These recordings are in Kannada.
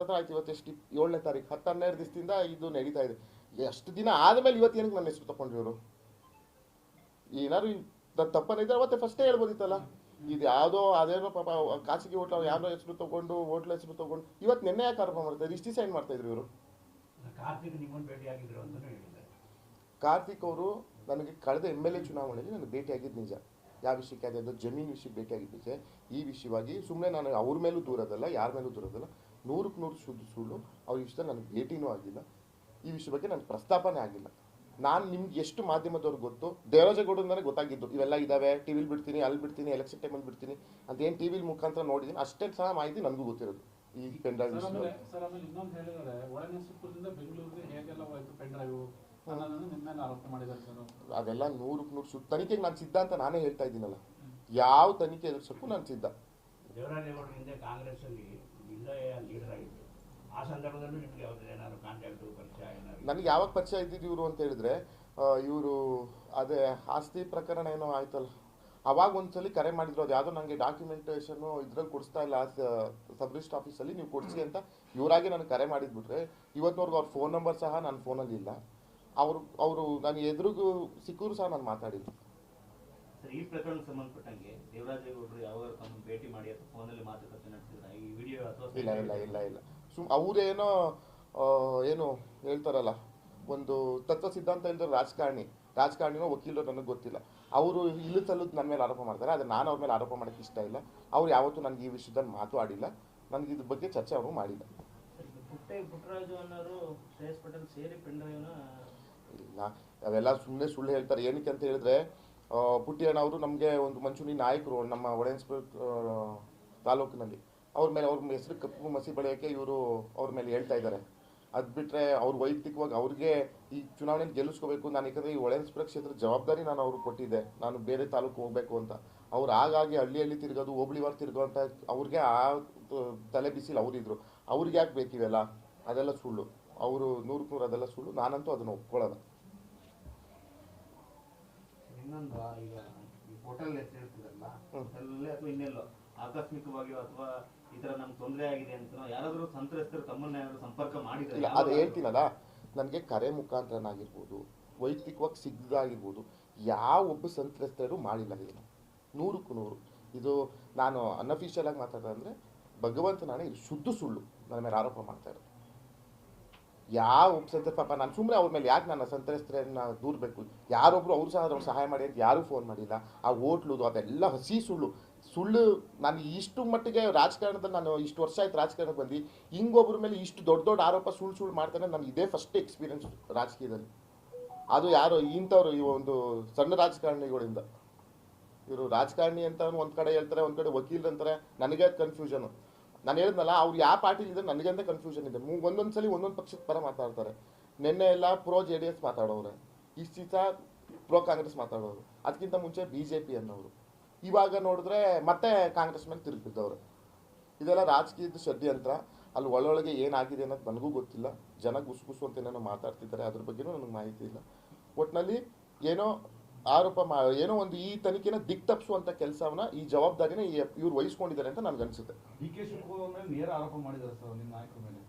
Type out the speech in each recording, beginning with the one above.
ಆಯ್ತು ಇವತ್ತು ಎಷ್ಟು ಏಳನೇ ತಾರೀಕು ಹತ್ತು ಹನ್ನೆರಡು ದಿವಸದಿಂದ ಇದು ನಡೀತಾ ಇದೆ. ಎಷ್ಟು ದಿನ ಆದಮೇಲೆ ಇವತ್ತು ಏನಕ್ಕೆ ನನ್ನ ಹೆಸರು ತಗೊಂಡ್ರಿ ಇವರು? ಏನಾದ್ರು ನನ್ನ ತಪ್ಪನಿದ್ರೆ ಅವತ್ತೆ ಫಸ್ಟೇ ಹೇಳ್ಬೋದಿತ್ತಲ್ಲ? ಇದು ಯಾವುದೋ ಅದೇನೋ ಪಾಪ ಖಾಸಗಿ ಹೋಟ್ಲ ಯಾರೋ ಹೆಸರು ತಗೊಂಡು ಹೋಟ್ಲ ಹೆಸರು ತಗೊಂಡು ಇವತ್ತು ನಿನ್ನೆ ಯಾಕೆ ಆರೋಪ ಮಾಡ್ತಾರೆ ಇಷ್ಟು ಸೈನ್ ಮಾಡ್ತಾ ಇದ್ರು ಇವರು? ಕಾರ್ತಿಕ್ ಅವರು ನನಗೆ ಕಳೆದ ಎಂ ಎಲ್ ಎ ಚುನಾವಣೆಯಲ್ಲಿ ನನಗೆ ಭೇಟಿಯಾಗಿದ್ದು ನಿಜ. ಯಾವ ವಿಷಯಕ್ಕೆ ಆಗಿದ್ದು ಜಮೀನು ವಿಷಯಕ್ಕೆ ಭೇಟಿಯಾಗಿದ್ದು ನಿಜ. ಈ ವಿಷಯವಾಗಿ ಸುಮ್ಮನೆ ನಾನು ಅವ್ರ ಮೇಲೂ ದೂರದಲ್ಲ ಯಾರ ಮೇಲೂ ದೂರದಲ್ಲ ನೂರಕ್ಕೆ ನೂರು ಶುದ್ಧ ಸುಳ್ಳು ಅವ್ರ ವಿಷಯದಲ್ಲಿ ನನಗೆ ಭೇಟಿನೂ ಆಗಿಲ್ಲ. ಈ ವಿಷಯ ಬಗ್ಗೆ ನನಗೆ ಪ್ರಸ್ತಾಪನೆ ಆಗಿಲ್ಲ. ನಾನು ನಿಮ್ಗೆ ಎಷ್ಟು ಮಾಧ್ಯಮದವ್ರಿಗೆ ಗೊತ್ತು? ದೇವರಾಜಗೌಡ ನನಗೆ ಗೊತ್ತಾಗಿದ್ದು ಇವೆಲ್ಲ ಇದಾವೆ ಟಿವಿಲಿ ಬಿಡ್ತೀನಿ ಅಲ್ಲಿ ಬಿಡ್ತೀನಿ ಎಲೆಕ್ಷನ್ ಟೈಮಲ್ಲಿ ಬಿಡ್ತೀನಿ ಅಂತ ಏನು ಟಿವಿಲಿ ಮುಖಾಂತರ ನೋಡಿದ್ದೀನಿ ಅಷ್ಟೇ ಸಹ ಮಾಹಿತಿ ನನಗೂ ಗೊತ್ತಿರೋದು. ಈ ಪೆನ್ ಡ್ರೈವ್ ಅದೆಲ್ಲ ನೂರಕ್ಕೆ ನೂರು ಶುದ್ಧ ತನಿಖೆಗೆ ನಾನು ಸಿದ್ಧ ಅಂತ ನಾನೇ ಹೇಳ್ತಾ ಇದ್ದೀನಲ್ಲ. ಯಾವ ತನಿಖೆ ಎದುರಿಸಕ್ಕೂ ನಾನು ಸಿದ್ಧ. ದೇವರಾಜೇಗೌಡರ ಹಿಂದೆ ಕಾಂಗ್ರೆಸ್ಸಲ್ಲಿ ಜಿಲ್ಲೆಯ ಲೀಡರ್ ಆಗಿದ್ರು ಆ ಸಂದರ್ಭದಲ್ಲೂ ನಿಮಗೆ ಯಾವ್ದು ಏನಾದ್ರು ಕಾಂಟ್ಯಾಕ್ಟು ಪರಿಚಯ ಏನಾದ್ರು ನನಗೆ ಯಾವಾಗ ಪರಿಚಯ ಇದ್ದಿದ್ದು ಇವರು ಅಂತ ಹೇಳಿದ್ರೆ ಇವರು ಅದೇ ಆಸ್ತಿ ಪ್ರಕರಣ ಏನೋ ಆಯ್ತಲ್ಲ. ಅವಾಗ ಒಂದ್ಸಲಿ ಕರೆ ಮಾಡಿದ್ರು, ಅದು ಯಾವುದೋ ನನಗೆ ಡಾಕ್ಯುಮೆಂಟೇಷನು ಇದ್ರಲ್ಲಿ ಕೊಡಿಸ್ತಾ ಇಲ್ಲ ಸಬ್ ರಿಜಿಸ್ಟ್ ಆಫೀಸಲ್ಲಿ ನೀವು ಕೊಡಿಸಿ ಅಂತ ಇವರಾಗೆ ನನಗೆ ಕರೆ ಮಾಡಿದ್ಬಿಟ್ರೆ ಇವತ್ತಿನವರೆಗೂ ಅವ್ರ ಫೋನ್ ನಂಬರ್ ಸಹ ನನ್ನ ಫೋನಲ್ಲಿ ಇಲ್ಲ. ಅವರು ಅವರು ನನಗೆ ಎದುರಿಗೂ ಸಿಕ್ಕರೂ ಸಹ ನಾನು ಸರ್ ಈ ಪ್ರಕರಣಕ್ಕೆ ಸಂಬಂಧಪಟ್ಟಂಗೆ ದೇವರಾಜೇಗೌಡರು ಯಾವಾಗ ತಮ್ಮ ಭೇಟಿ ಮಾಡಿ ಅಥವಾ ಅಲ್ಲಿ ಮಾತುಕತೆ ನಡೆಸಿದ್ರ ಈ ವಿಡಿಯೋ ಅಥವಾ ಇಲ್ಲ ಇಲ್ಲ ಇಲ್ಲ ಇಲ್ಲ. ಸುಮ್ ಅವರೇನೋ ಏನು ಹೇಳ್ತಾರಲ್ಲ ಒಂದು ತತ್ವ ಸಿದ್ಧಾಂತ ಇಲ್ದ ರಾಜಕಾರಣಿ. ರಾಜಕಾರಣಿನೋ ವಕೀಲರು ನನಗೆ ಗೊತ್ತಿಲ್ಲ. ಅವರು ಇಲ್ಲಿ ಸಲ್ಲದ್ ನನ್ನ ಮೇಲೆ ಆರೋಪ ಮಾಡ್ತಾರೆ ಆದರೆ ನಾನು ಅವ್ರ ಮೇಲೆ ಆರೋಪ ಮಾಡೋಕ್ಕೆ ಇಷ್ಟ ಇಲ್ಲ. ಅವ್ರು ಯಾವತ್ತೂ ನನಗೆ ಈ ವಿಷಯದಲ್ಲಿ ಮಾತು ಆಡಿಲ್ಲ ನನಗೆ ಇದ್ರ ಬಗ್ಗೆ ಚರ್ಚೆ ಅವರು ಮಾಡಿಲ್ಲ. ಇಲ್ಲ ಅವೆಲ್ಲ ಸುಮ್ಮನೆ ಸುಳ್ಳು ಹೇಳ್ತಾರೆ. ಏನಕ್ಕೆ ಅಂತ ಹೇಳಿದ್ರೆ ಪುಟ್ಟಿಯಣ್ಣ ಅವರು ನಮಗೆ ಒಂದು ಮಂಚೂನಿ ನಾಯಕರು, ನಮ್ಮ ಒಡೆಯನ್ಸ್ಪುರ ತಾಲೂಕಿನಲ್ಲಿ. ಅವ್ರ ಮೇಲೆ ಅವ್ರ ಹೆಸರು ಕಪ್ಪು ಮಸಿ ಬೆಳೆಯೋಕ್ಕೆ ಇವರು ಅವ್ರ ಮೇಲೆ ಹೇಳ್ತಾ ಇದ್ದಾರೆ. ಅದು ಬಿಟ್ಟರೆ ಅವ್ರು ವೈಯಕ್ತಿಕವಾಗಿ ಅವ್ರಿಗೆ ಈ ಚುನಾವಣೆ ಗೆಲ್ಲಿಸ್ಕೋಬೇಕು ನಾನು ಯಾಕಂದರೆ ಈ ಒಳೆನ್ಸ್ಪುರ ಕ್ಷೇತ್ರದ ಜವಾಬ್ದಾರಿ ನಾನು ಅವ್ರಿಗೆ ಕೊಟ್ಟಿದ್ದೆ. ನಾನು ಬೇರೆ ತಾಲೂಕು ಹೋಗಬೇಕು ಅಂತ. ಅವ್ರು ಹಾಗಾಗಿ ಹಳ್ಳಿಯಲ್ಲಿ ತಿರ್ಗೋದು ಹೋಬಳಿವಾರ ತಿರ್ಗೋ ಅಂತ ಅವ್ರಿಗೆ ಆ ತಲೆ ಬಿಸಿಲು ಅವರಿದ್ರು. ಅವ್ರಿಗೆ ಯಾಕೆ ಬೇಕಿವೆಲ್ಲ? ಅದೆಲ್ಲ ಸುಳ್ಳು. ಅವರು ನೂರಕ್ಕೆ ನೂರು ಅದೆಲ್ಲ ಸುಳ್ಳು. ನಾನಂತೂ ಅದನ್ನು ಒಪ್ಕೊಳ್ಳೋಣ ಇನ್ನೊಂದು ಈಗ ಈ ಹೋಟೆಲ್ ಹೆಸರು ಹೇಳ್ತಿದ್ರಲ್ಲ ಹ್ಮ್. ಹೋಟೆಲ್ ಅಥವಾ ಇನ್ನೆಲ್ಲೋ ಆಕಸ್ಮಿಕವಾಗಿಯೋ ಅಥವಾ ಈ ತರ ನಮ್ಗೆ ತೊಂದರೆ ಆಗಿದೆ ಅಂತ ಯಾರಾದ್ರೂ ಸಂತ್ರಸ್ತರು ತಮ್ಮನ್ನ ಯಾರಾದ್ರೂ ಸಂಪರ್ಕ ಮಾಡಿದ್ರೆ ಅದು ಹೇಳ್ತೀನಲ್ಲ ನನಗೆ ಕರೆ ಮುಖಾಂತರನಾಗಿರ್ಬೋದು ವೈಯಕ್ತಿಕವಾಗಿ ಸಿಗ್ದಾಗಿರ್ಬೋದು ಯಾವ ಒಬ್ಬ ಸಂತ್ರಸ್ತರು ಮಾಡಿಲ್ಲ ಏನು ನೂರಕ್ಕೂ ನೂರು. ಇದು ನಾನು ಅನ್ಅಫಿಷಿಯಲ್ ಆಗಿ ಮಾತಾಡ್ತಾ ಅಂದರೆ ಭಗವಂತನಾನೇ ಇದು ಶುದ್ಧ ಸುಳ್ಳು ನನ್ನ ಮೇಲೆ ಆರೋಪ ಮಾಡ್ತಾ ಇರೋದು. ಯಾವ ಸಂತ್ರ ಪಾಪ ನಾನು ಸುಮ್ಮನೆ ಅವ್ರ ಮೇಲೆ ಯಾಕೆ ನನ್ನ ಸಂತ್ರಸ್ತರನ್ನ ದೂರಬೇಕು? ಯಾರೊಬ್ರು ಅವ್ರು ಸಹ ಅವ್ರು ಸಹಾಯ ಮಾಡಿ ಅಂತ ಯಾರೂ ಫೋನ್ ಮಾಡಿಲ್ಲ. ಆ ಹೋಟ್ಲುದು ಅದೆಲ್ಲ ಹಸಿ ಸುಳ್ಳು. ಸುಳ್ಳು ನಾನು ಇಷ್ಟು ಮಟ್ಟಿಗೆ ರಾಜಕಾರಣದಲ್ಲಿ ನಾನು ಇಷ್ಟು ವರ್ಷ ಆಯ್ತು ರಾಜಕಾರಣಕ್ಕೆ ಬಂದು ಹಿಂಗೊಬ್ಬರ ಮೇಲೆ ಇಷ್ಟು ದೊಡ್ಡ ದೊಡ್ಡ ಆರೋಪ ಸುಳ್ಳು ಸುಳ್ಳು ಮಾಡ್ತಾನೆ ನಾನು ಇದೇ ಫಸ್ಟ್ ಎಕ್ಸ್ಪೀರಿಯನ್ಸ್ ರಾಜಕೀಯದಲ್ಲಿ. ಅದು ಯಾರು ಇಂಥವ್ರು ಈ ಒಂದು ಸಣ್ಣ ರಾಜಕಾರಣಿಗಳಿಂದ. ಇವರು ರಾಜಕಾರಣಿ ಅಂತ ಒಂದು ಕಡೆ ಹೇಳ್ತಾರೆ, ಒಂದು ಕಡೆ ವಕೀಲರು ಅಂತಾರೆ. ನನಗೆ ಕನ್ಫ್ಯೂಷನ್ ನಾನು ಹೇಳಿದ್ನಲ್ಲ, ಅವ್ರು ಯಾವ ನನಗೆ ಅಂತ ಕನ್ಫ್ಯೂಷನ್ ಇದೆ. ಒಂದೊಂದ್ ಸಲ ಒಂದೊಂದು ಪಕ್ಷದ ಪರ ಮಾತಾಡ್ತಾರೆ. ನಿನ್ನೆ ಎಲ್ಲ ಪ್ರೋ ಜೆ ಡಿ ಎಸ್ ಮಾತಾಡೋರೆ ಇಷ್ಟು ಪ್ರೋ ಕಾಂಗ್ರೆಸ್ ಮಾತಾಡೋರು. ಅದಕ್ಕಿಂತ ಮುಂಚೆ ಬಿ ಜೆ ಪಿ ಅನ್ನೋರು ಇವಾಗ ನೋಡಿದ್ರೆ ಮತ್ತೆ ಕಾಂಗ್ರೆಸ್ ಮೇಲೆ ತಿರುಗಿದ್ದವ್ರು ಇದೆಲ್ಲ ರಾಜಕೀಯದ ಷಡ್ಯಂತ್ರ ಅಲ್ಲಿ ಒಳೊಳಗೆ ಏನಾಗಿದೆ ಅನ್ನೋದು ನನಗೂ ಗೊತ್ತಿಲ್ಲ. ಜನ ಗುಸ್ ಗುಸು ಅಂತ ಏನೇನೋ ಮಾತಾಡ್ತಿದ್ದಾರೆ, ಅದ್ರ ಬಗ್ಗೆನೂ ನನಗೆ ಮಾಹಿತಿ ಇಲ್ಲ. ಒಟ್ಟಿನಲ್ಲಿ ಏನೋ ಆರೋಪ ಮಾ ಏನೋ ಒಂದು ಈ ತನಿಖೆನ ದಿಕ್ ತಪ್ಪಿಸುವಂಥ ಕೆಲಸವನ್ನ ಈ ಜವಾಬ್ದಾರಿನ ಇವ್ರು ವಹಿಸ್ಕೊಂಡಿದ್ದಾರೆ ಅಂತ ನನಗೆ ಅನ್ಸುತ್ತೆ. ಡಿ ಕೆ ಶಿವಕುಮಾರ್ ಮೇಲೆ ನೇರ ಆರೋಪ ಮಾಡಿದ್ದಾರೆ ಸರ್ ನಿಮ್ಮ ನಾಯಕರ ಮೇಲೆ.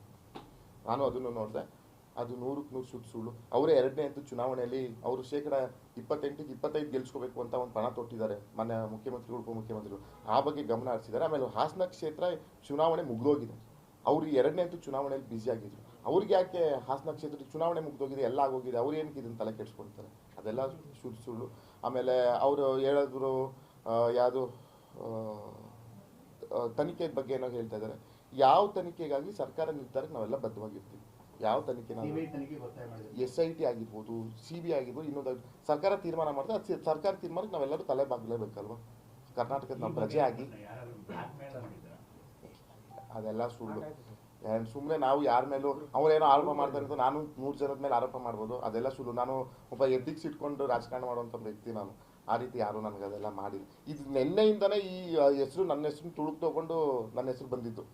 ನಾನು ಅದನ್ನು ನೋಡಿದೆ. ಅದು ನೂರಕ್ಕೆ ನೂರು ಸುಟ್ಟು ಸುಳ್ಳು. ಅವರೇ ಎರಡನೇ ಅಂತ ಚುನಾವಣೆಯಲ್ಲಿ ಅವರು ಶೇಕಡ ಇಪ್ಪತ್ತೆಂಟಿಗೆ ಇಪ್ಪತ್ತೈದು ಗೆಲ್ಸ್ಕೋಬೇಕು ಅಂತ ಒಂದು ಪಣ ತೊಟ್ಟಿದ್ದಾರೆ. ಮನೆ ಮುಖ್ಯಮಂತ್ರಿಗಳು ಉಪಮುಖ್ಯಮಂತ್ರಿಗಳು. ಆ ಬಗ್ಗೆ ಗಮನ ಹರಿಸಿದ್ದಾರೆ. ಆಮೇಲೆ ಹಾಸನ ಕ್ಷೇತ್ರ ಚುನಾವಣೆ ಮುಗಿದೋಗಿದೆ. ಅವರು ಎರಡನೇ ಅಂತ ಚುನಾವಣೆಯಲ್ಲಿ ಬ್ಯುಸಿ ಆಗಿದ್ರು. ಅವ್ರಿಗೆ ಯಾಕೆ ಹಾಸನ ಕ್ಷೇತ್ರದ ಚುನಾವಣೆ ಮುಗ್ದೋಗಿದೆ ಎಲ್ಲ ಆಗೋಗಿದೆ ಅವ್ರು ಏನಕ್ಕೆ ಇದನ್ನು ತಲೆ ಕೆಡಿಸ್ಕೊಳ್ತಾರೆ? ಅದೆಲ್ಲ ಸುಳ್ಳು ಸುಳ್ಳು. ಆಮೇಲೆ ಅವರು ಹೇಳಿದ್ರು ಯಾವುದು ತನಿಖೆ ಬಗ್ಗೆ ಏನೋ ಹೇಳ್ತಾ ಇದ್ದಾರೆ ಯಾವ ತನಿಖೆಗಾಗಿ ಸರ್ಕಾರ ನಿರ್ಧಾರಕ್ಕೆ ನಾವೆಲ್ಲ ಬದ್ಧವಾಗಿರ್ತೀವಿ? ಯಾವ ತನಿಖೆ ನಾವು? ಎಸ್ ಐ ಟಿ ಆಗಿರ್ಬೋದು ಸಿ ಬಿ ಆಗಿರ್ಬೋದು ಇನ್ನೊಂದು ಸರ್ಕಾರ ತೀರ್ಮಾನ ಮಾಡಿದ್ರೆ ಅದು ಸರ್ಕಾರ ತೀರ್ಮಾನಕ್ಕೆ ನಾವೆಲ್ಲರೂ ತಲೆ ಬಾಗಲೇಬೇಕಲ್ವಾ? ಕರ್ನಾಟಕದ ನಮ್ಮ ಪ್ರಜೆ ಆಗಿ ಅದೆಲ್ಲ ಸುಳ್ಳು. ಸುಮ್ಮನೆ ನಾವು ಯಾರ ಮೇಲೂ ಅವರೇನೋ ಆರೋಪ ಮಾಡ್ತಾರೆ ಅಂತ ನಾನು ನೂರು ಜನದ ಮೇಲೆ ಆರೋಪ ಮಾಡ್ಬೋದು. ಅದೆಲ್ಲ ಸುಳ್ಳು. ನಾನು ಒಬ್ಬ ಎದ್ದಿಗೆ ಇಟ್ಕೊಂಡು ರಾಜಕಾರಣ ಮಾಡುವಂಥ ವ್ಯಕ್ತಿ ನಾನು. ಆ ರೀತಿ ಯಾರು ನನಗೆ ಅದೆಲ್ಲ ಮಾಡಿಲ್ಲ. ಇದು ನಿನ್ನೆಯಿಂದನೇ ಈ ಹೆಸರು ನನ್ನ ಹೆಸರು ತುಳುಕ್ ತೊಗೊಂಡು ನನ್ನ ಹೆಸರು ಬಂದಿದ್ದು.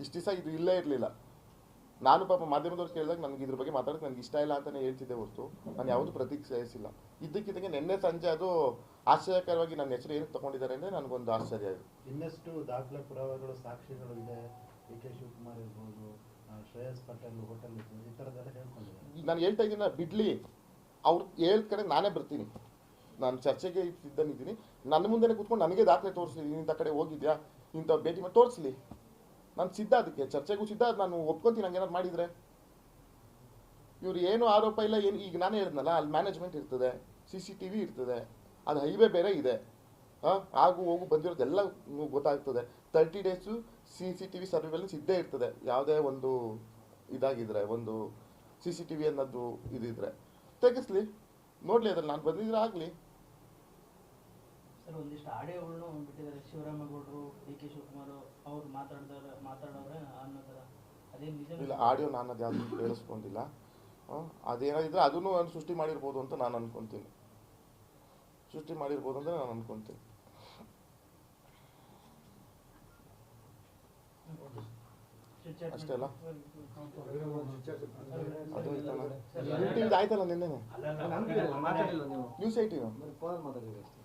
ಇಷ್ಟು ದಿವಸ ಇದು ಇಲ್ಲೇ ಇರಲಿಲ್ಲ. ನಾನು ಪಾಪ ಮಾಧ್ಯಮದವ್ರು ಕೇಳಿದಾಗ ನನಗೆ ಇದ್ರ ಬಗ್ಗೆ ಮಾತಾಡೋಕೆ ನನಗೆ ಇಷ್ಟ ಇಲ್ಲ ಅಂತಲೇ ಹೇಳ್ತಿದ್ದೆ ಹೊರತು. ನಾನು ಯಾವುದು ಪ್ರತಿಕ್ರಿಯಿಸಿಲ್ಲ. ಇದ್ದಕ್ಕಿದ್ದಂಗೆ ನಿನ್ನೆ ಸಂಜೆ ಅದು ಆಶ್ಚರ್ಯಕರವಾಗಿ ನನ್ನ ಹೆಸರು ಏನಕ್ಕೆ ತಗೊಂಡಿದ್ದಾರೆ ಅಂದರೆ ನನಗೊಂದು ಆಶ್ಚರ್ಯ ಇದು. ಇನ್ನಷ್ಟು ದಾಖಲೆ ಪುರಾವೆಗಳು ಸಾಕ್ಷಿಗಳು ಇದೆ. ನಾನು ಹೇಳ್ತಾ ಇದ್ದೀನಿ, ಬಿಡ್ಲಿ. ಅವ್ರು ಹೇಳ್ ಕಡೆ ನಾನೇ ಬರ್ತೀನಿ. ನಾನು ಚರ್ಚೆಗೆ ಸಿದ್ಧನಿದ್ದೀನಿ ನನ್ನ ಮುಂದೆನೆ ಕೂತ್ಕೊಂಡು ನನಗೆ ದಾಖಲೆ ತೋರಿಸ್ಲಿ. ಇಂಥ ಕಡೆ ಹೋಗಿದ್ಯಾ? ಇಂಥ ಭೇಟಿ ಮಾಡಿ ತೋರಿಸ್ಲಿ. ನಾನು ಸಿದ್ಧ ಅದಕ್ಕೆ. ಚರ್ಚೆಗೂ ಸಿದ್ಧ. ನಾನು ಒಪ್ಕೊತೀನಿ ನಂಗೆ ಏನಾದ್ರು ಮಾಡಿದರೆ. ಇವ್ರು ಏನು ಆರೋಪ ಇಲ್ಲ, ಏನು ಈಗ ನಾನೇ ಹೇಳಿದ್ನಲ್ಲ, ಅಲ್ಲಿ ಮ್ಯಾನೇಜ್ಮೆಂಟ್ ಇರ್ತದೆ ಸಿ ಸಿ ಟಿ ವಿ ಇರ್ತದೆ, ಅದು ಹೈವೇ ಬೇರೆ ಇದೆ. ಆಗು ಹೋಗು ಬಂದಿರೋದೆಲ್ಲ ಗೊತ್ತಾಗ್ತದೆ. Thirty days C C T V surveillance ಇದ್ದೇ ಇರ್ತದೆ. ಯಾವುದೇ ಒಂದು ಇದಾಗಿದ್ರೆ ಒಂದು ಸಿ ಸಿ ಟಿ ವಿ ಅನ್ನೋದು ಇದಿದ್ರೆ. ತೆಗಿಸ್ಲಿ. ನೋಡ್ಲಿ ಅದ್ರಲ್ಲಿ ನಾನು ಬಂದಿದ್ರೆ ಆಗ್ಲಿ. ಸರ್ ಒಂದಿಷ್ಟು ಆಡಿಯೋಗಳನ್ನು ಬಿಟ್ಟಿದ್ದಾರೆ ಶಿವರಾಮೇಗೌಡರು ಡಿ ಕೆ ಶಿವಕುಮಾರ್ ಅವ್ರು ಮಾತಾಡಿದವ್ರ ಮಾತಾಡೋರೆ ಅನ್ನೋ ಥರ. ಅದೇನು ನಿಜ ಇಲ್ಲ ಆಡಿಯೋ ನಾನು ಅದು ಯಾವುದು ಕೇಳಿಸ್ಕೊಂಡಿಲ್ಲ ಅದೇನಾದ್ರೆ ಅದೇನಾದಿದ್ರೆ ಅದನ್ನು ನಾನು ಸೃಷ್ಟಿ ಮಾಡಿರ್ಬೋದು ಅಂತ ನಾನು ಅನ್ಕೊಂತೀನಿ. ಸೃಷ್ಟಿ ಮಾಡಿರ್ಬೋದು ಅಂತ ನಾನು ಅನ್ಕೊಂತೀನಿ. ಅಷ್ಟೇ ಅಲ್ಲ? ಅದು ಆಯ್ತಲ್ಲ ನಿನ್ನೆ ನ್ಯೂಸ್ ಐಟಿ ಫೋನ್ ಮಾತಾಡಿದ್ರಿ ಅಷ್ಟೇ.